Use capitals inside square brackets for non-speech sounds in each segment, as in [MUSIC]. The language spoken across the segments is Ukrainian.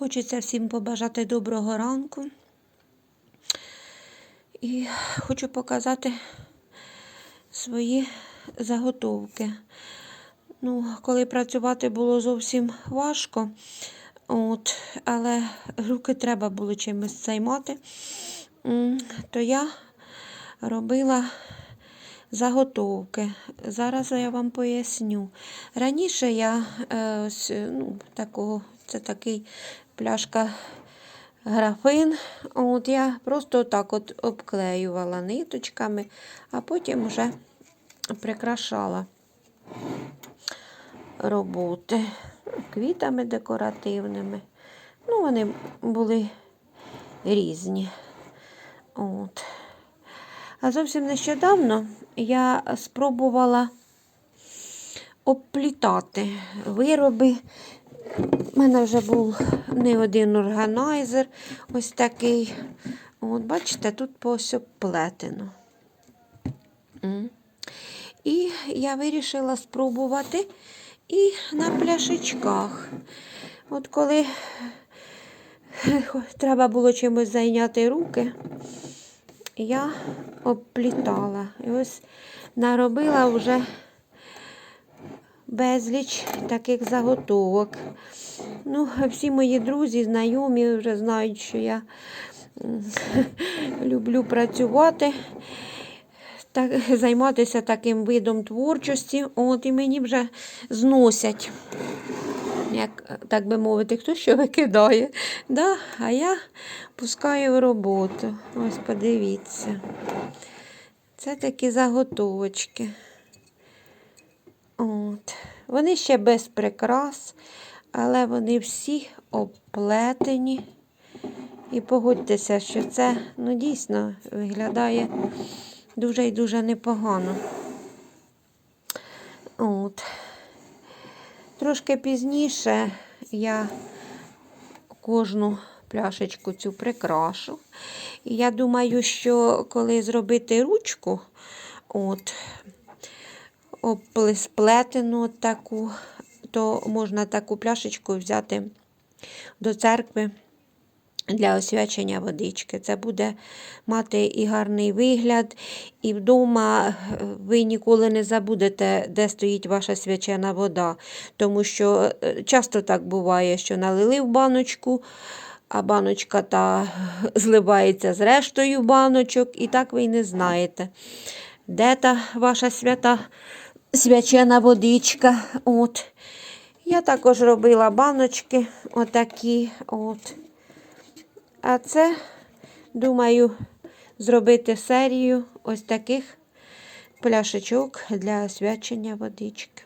Хочеться всім побажати доброго ранку. І хочу показати свої заготовки. Ну, коли працювати було зовсім важко, от, але руки треба було чимось займати, то я робила заготовки. Зараз я вам поясню. Раніше я е, ну, такого, це такий пляшка графин. От я просто так от обклеювала ниточками, а потім вже прикрашала роботи квітами декоративними. Ну, вони були різні. От. А зовсім нещодавно я спробувала обплітати вироби. У мене вже був не один органайзер, ось такий. От, бачите, тут. М. І я вирішила спробувати і на пляшечках. От коли треба було чимось зайняти руки, я обплітала. І ось наробила вже безліч таких заготовок. Ну, всі мої друзі, знайомі вже знають, що я [LAUGHS] люблю працювати, так, займатися таким видом творчості. От і мені вже зносять, як так би мовити, хто що викидає. Да? А я пускаю в роботу. Ось подивіться. Це такі заготовочки. От. Вони ще без прикрас, але вони всі оплетені. І погодьтеся, що це ну, дійсно виглядає дуже і дуже непогано. От. Трошки пізніше я кожну пляшечку цю прикрашу. І я думаю, що коли зробити ручку, от, сплетену таку, то можна таку пляшечку взяти до церкви для освячення водички. Це буде мати і гарний вигляд, і вдома е, ви ніколи не забудете, де стоїть ваша свячена вода. Тому що е, часто так буває, що налили в баночку. А баночка та зливається з рештою баночок, і так ви й не знаєте, де та ваша свята свячена водичка. От. Я також робила баночки отакі. От. А це, думаю, зробити серію ось таких пляшечок для свячення водички.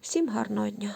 Всім гарного дня!